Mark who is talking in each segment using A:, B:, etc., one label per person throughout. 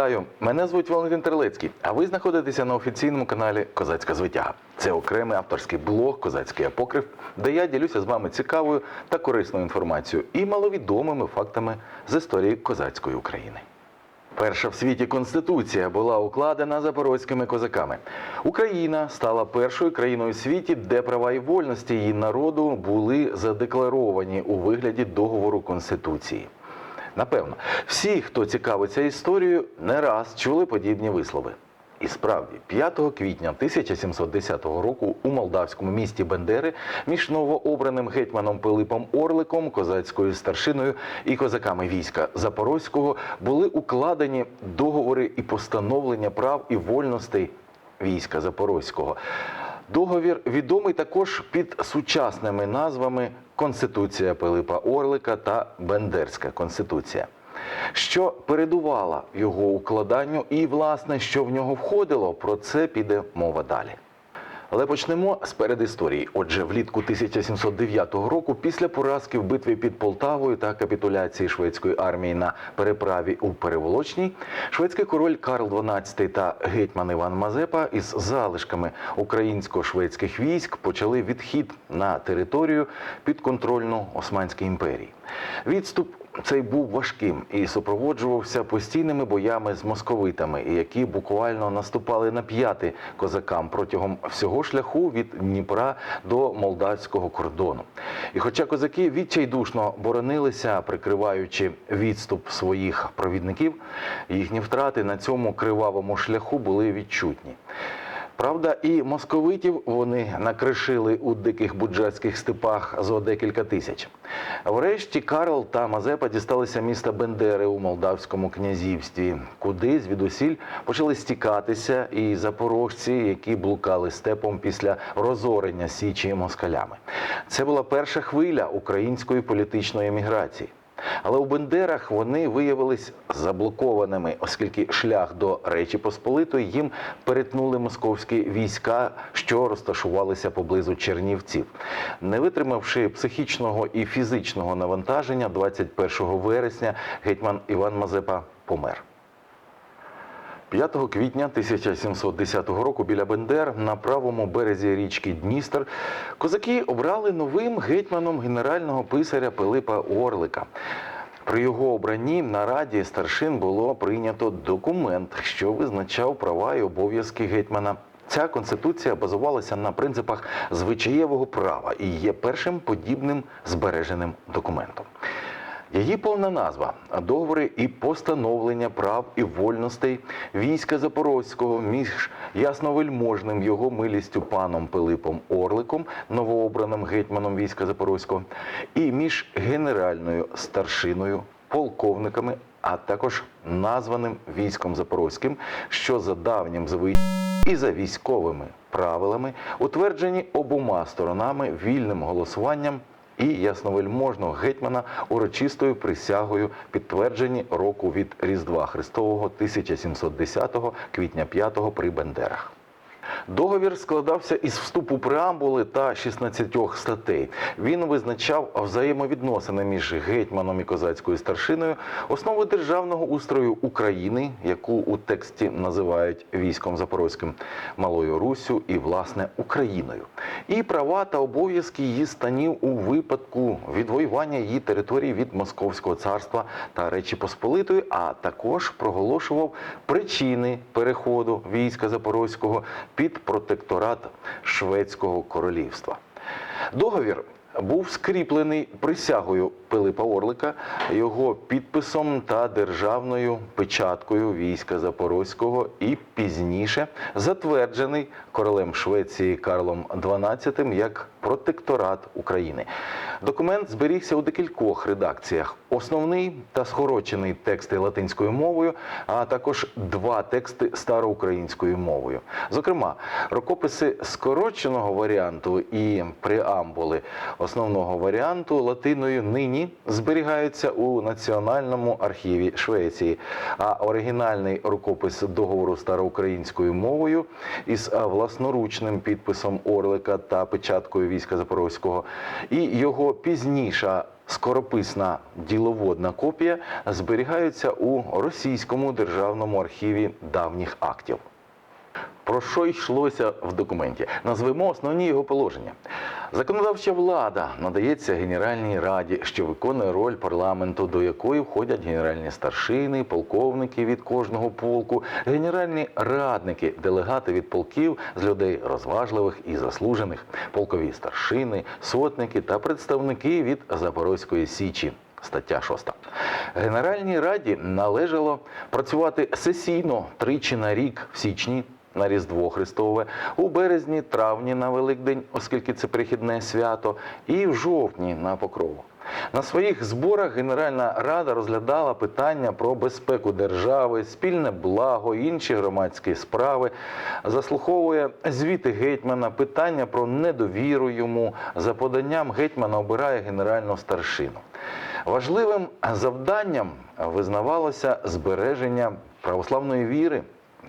A: Вітаю! Мене звуть Валентин Терлецький, а ви знаходитеся на офіційному каналі Козацька звитяга. Це окремий авторський блог Козацький апокриф, де я ділюся з вами цікавою та корисною інформацією і маловідомими фактами з історії козацької України. Перша в світі конституція була укладена запорозькими козаками. Україна стала першою країною в світі, де права і вольності її народу були задекларовані у вигляді договору конституції. Напевно, всі, хто цікавиться історією, не раз чули подібні вислови. І справді, 5 квітня 1710 року у молдавському місті Бендери між новообраним гетьманом Пилипом Орликом, козацькою старшиною і козаками війська Запорозького були укладені договори і постановлення прав і вольностей війська Запорозького. Договір відомий також під сучасними назвами Конституція Пилипа Орлика та Бендерська конституція. Що передувала його укладанню, і власне, що в нього входило, про це піде мова далі. Але почнемо з передісторії. Отже, влітку 1709 року, після поразки в битві під Полтавою та капітуляції шведської армії на переправі у Переволочній, шведський король Карл XII та гетьман Іван Мазепа із залишками українсько-шведських військ почали відхід на територію підконтрольну Османській імперії. Відступ цей був важким і супроводжувався постійними боями з московитами, які буквально наступали на п'яти козакам протягом всього шляху від Дніпра до молдавського кордону. І хоча козаки відчайдушно боронилися, прикриваючи відступ своїх провідників, їхні втрати на цьому кривавому шляху були відчутні. Правда, і московитів вони накришили у диких буджацьких степах зо декілька тисяч. Врешті Карл та Мазепа дісталися міста Бендери у Молдавському князівстві, куди звідусіль почали стікатися і запорожці, які блукали степом після розорення січі москалями. Це була перша хвиля української політичної еміграції. Але у Бендерах вони виявились заблокованими, оскільки шлях до Речі Посполитої їм перетнули московські війська, що розташувалися поблизу Чернівців. Не витримавши психічного і фізичного навантаження, 21 вересня гетьман Іван Мазепа помер. 5 квітня 1710 року біля Бендер на правому березі річки Дністер козаки обрали новим гетьманом генерального писаря Пилипа Орлика. При його обранні на раді старшин було прийнято документ, що визначав права і обов'язки гетьмана. Ця конституція базувалася на принципах звичаєвого права і є першим подібним збереженим документом. Її повна назва договори і постановлення прав і вольностей війська Запорозького між ясновельможним його милістю паном Пилипом Орликом, новообраним гетьманом війська Запорозького, і між генеральною старшиною, полковниками, а також названим військом Запорозьким, що за давнім звичаєм і за військовими правилами утверджені обома сторонами вільним голосуванням і ясновельможного гетьмана урочистою присягою, підтверджені року від Різдва Христового 1710 квітня 5 при Бендерах. Договір складався із вступу преамбули та 16 статей. Він визначав взаємовідносини між гетьманом і козацькою старшиною, основи державного устрою України, яку у тексті називають військом Запорозьким, Малою Руссю і власне Україною, і права та обов'язки її станів у випадку відвоювання її території від Московського царства та Речі Посполитої, а також проголошував причини переходу війська Запорозького під протекторат Шведського королівства. Договір був скріплений присягою Пилипа Орлика, його підписом та державною печаткою війська Запорозького і пізніше затверджений королем Швеції Карлом XII як протекторат України. Документ зберігся у декількох редакціях: основний та скорочений тексти латинською мовою, а також два тексти староукраїнською мовою. Зокрема, рукописи скороченого варіанту і преамбули основного варіанту латиною нині зберігаються у Національному архіві Швеції, а оригінальний рукопис договору староукраїнською мовою із власноручним підписом Орлика та печаткою війська Запорозького, і його пізніша скорописна діловодна копія зберігаються у російському державному архіві давніх актів. Про що йшлося в документі? Назвемо основні його положення. Законодавча влада надається Генеральній Раді, що виконує роль парламенту, до якої входять генеральні старшини, полковники від кожного полку, генеральні радники, делегати від полків з людей розважливих і заслужених, полкові старшини, сотники та представники від Запорозької січі. Стаття 6. Генеральній раді належало працювати сесійно тричі на рік в січні на Різдво Христове, у березні, травні на Великдень, оскільки це прихідне свято, і в жовтні на Покрову. На своїх зборах Генеральна Рада розглядала питання про безпеку держави, спільне благо, інші громадські справи, заслуховує звіти гетьмана, питання про недовіру йому. За поданням гетьмана обирає генеральну старшину. Важливим завданням визнавалося збереження православної віри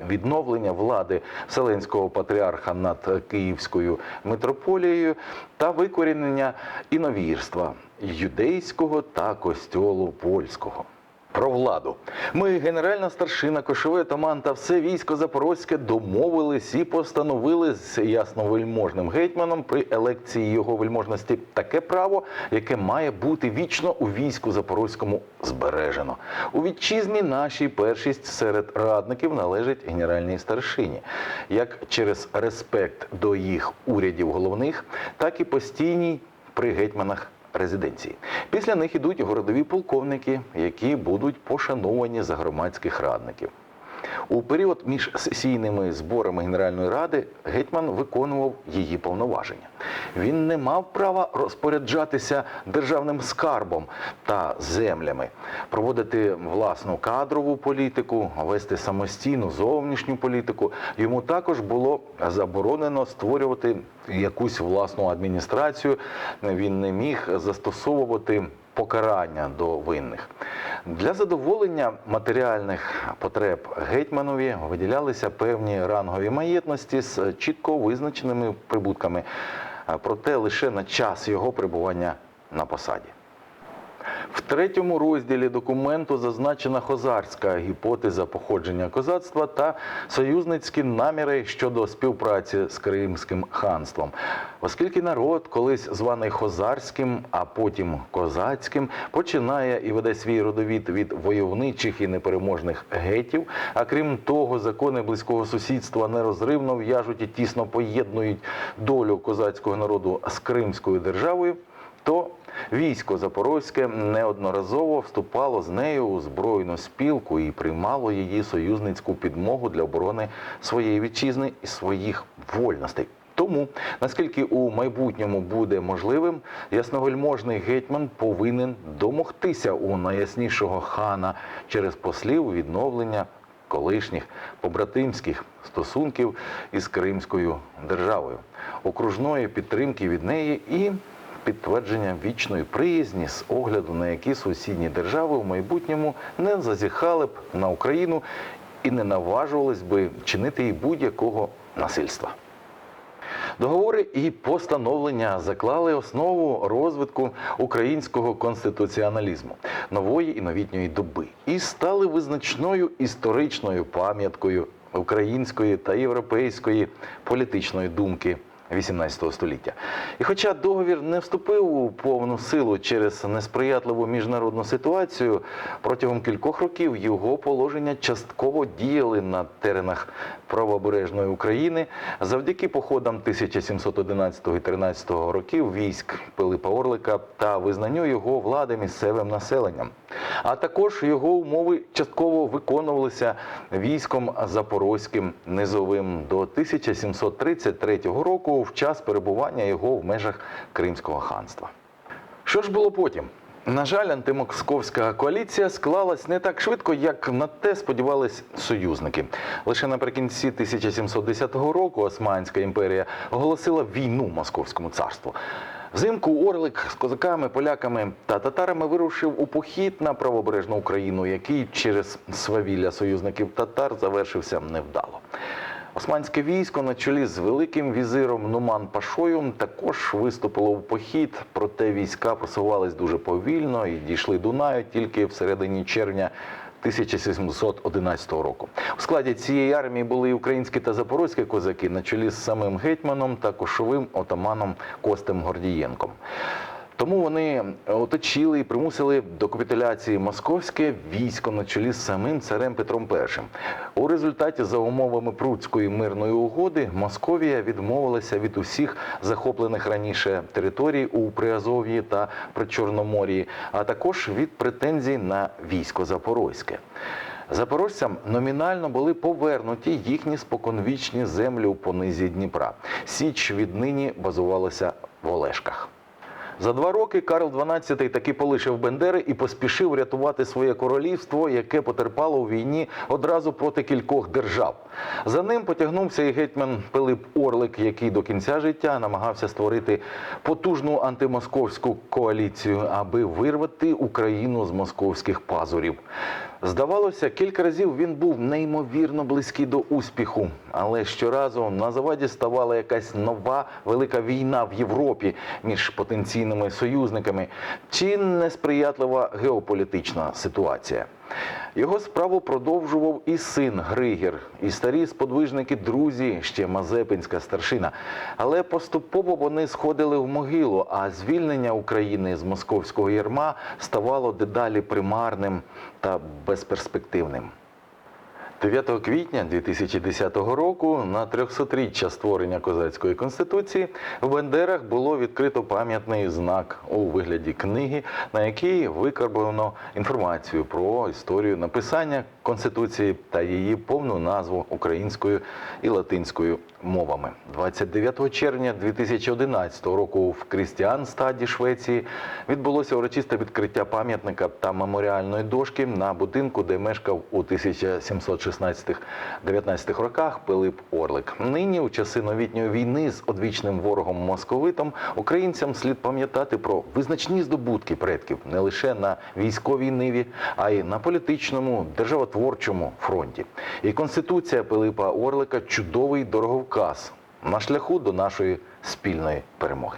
A: відновлення влади Вселенського патріарха над Київською митрополією та викорінення іновірства юдейського та костьолу польського. Про владу. Ми, генеральна старшина, кошовий атаман та все військо Запорозьке домовились і постановили з ясновельможним гетьманом при елекції його вельможності таке право, яке має бути вічно у війську Запорозькому збережено. У вітчизні нашій першість серед радників належить генеральній старшині, як через респект до їх урядів головних, так і постійній при гетьманах резиденції. Після них ідуть городові полковники, які будуть пошановані за громадських радників. У період між сесійними зборами Генеральної ради гетьман виконував її повноваження. Він не мав права розпоряджатися державним скарбом та землями, проводити власну кадрову політику, вести самостійну зовнішню політику. Йому також було заборонено створювати якусь власну адміністрацію. Він не міг застосовувати покарання до винних. Для задоволення матеріальних потреб гетьманові виділялися певні рангові маєтності з чітко визначеними прибутками, проте лише на час його перебування на посаді. В третьому розділі документу зазначена хозарська гіпотеза походження козацтва та союзницькі наміри щодо співпраці з Кримським ханством, оскільки народ, колись званий хозарським, а потім козацьким, починає і веде свій родовід від войовничих і непереможних гетів. А крім того, закони близького сусідства нерозривно в'яжуть і тісно поєднують долю козацького народу з Кримською державою то військо Запорозьке неодноразово вступало з нею у збройну спілку і приймало її союзницьку підмогу для оборони своєї вітчизни і своїх вольностей. Тому, наскільки у майбутньому буде можливим, ясновельможний гетьман повинен домогтися у найяснішого хана через послів відновлення колишніх побратимських стосунків із Кримською державою, окружної підтримки від неї і підтвердження вічної приязні з огляду на які сусідні держави в майбутньому не зазіхали б на Україну і не наважувались би чинити їй будь-якого насильства. Договори і постановлення заклали основу розвитку українського конституціоналізму нової і новітньої доби і стали визначною історичною пам'яткою української та європейської політичної думки. 18 століття. І хоча договір не вступив у повну силу через несприятливу міжнародну ситуацію, протягом кількох років його положення частково діяли на теренах правобережної України завдяки походам 1711 і 13 років військ Пилипа Орлика та визнанню його влади місцевим населенням. А також його умови частково виконувалися військом Запорозьким низовим до 1733 року в час перебування його в межах Кримського ханства. Що ж було потім? На жаль, антимосковська коаліція склалась не так швидко, як на те сподівались союзники. Лише наприкінці 1710 року Османська імперія оголосила війну Московському царству. Взимку Орлик з козаками, поляками та татарами вирушив у похід на правобережну Україну, який через свавілля союзників татар завершився невдало. Османське військо на чолі з великим візиром Нуман Пашою також виступило в похід, проте війська просувались дуже повільно і дійшли Дунаю тільки в середині червня 1711 року. У складі цієї армії були і українські та запорозькі козаки на чолі з самим гетьманом та кошовим отаманом Костем Гордієнком. Тому вони оточили і примусили до капітуляції московське військо на чолі з самим царем Петром І. У результаті, за умовами Пруцької мирної угоди, Московія відмовилася від усіх захоплених раніше територій у Приазов'ї та Причорномор'ї, а також від претензій на військо Запорозьке. Запорожцям номінально були повернуті їхні споконвічні землі у понизі Дніпра. Січ віднині базувалася в Олешках. За два роки Карл XII таки полишив Бендери і поспішив рятувати своє королівство, яке потерпало у війні одразу проти кількох держав. За ним потягнувся і гетьман Пилип Орлик, який до кінця життя намагався створити потужну антимосковську коаліцію, аби вирвати Україну з московських пазурів. Здавалося, кілька разів він був неймовірно близький до успіху, але щоразу на заваді ставала якась нова велика війна в Європі між потенційними союзниками чи несприятлива геополітична ситуація. Його справу продовжував і син Григір, і старі сподвижники друзі, ще Мазепинська старшина. Але поступово вони сходили в могилу, а звільнення України з московського ярма ставало дедалі примарним та безперспективним. 9 квітня 2010 року на 300-річчя створення козацької конституції в Бендерах було відкрито пам'ятний знак у вигляді книги, на якій викарбовано інформацію про історію написання конституції та її повну назву українською і латинською мовами. 29 червня 2011 року в Крістіанстаді Швеції відбулося урочисте відкриття пам'ятника та меморіальної дошки на будинку, де мешкав у 1716-19 роках Пилип Орлик. Нині, у часи новітньої війни з одвічним ворогом московитом, українцям слід пам'ятати про визначні здобутки предків не лише на військовій ниві, а й на політичному державотворчому фронті. І конституція Пилипа Орлика чудовий дороговказ на шляху до нашої спільної перемоги.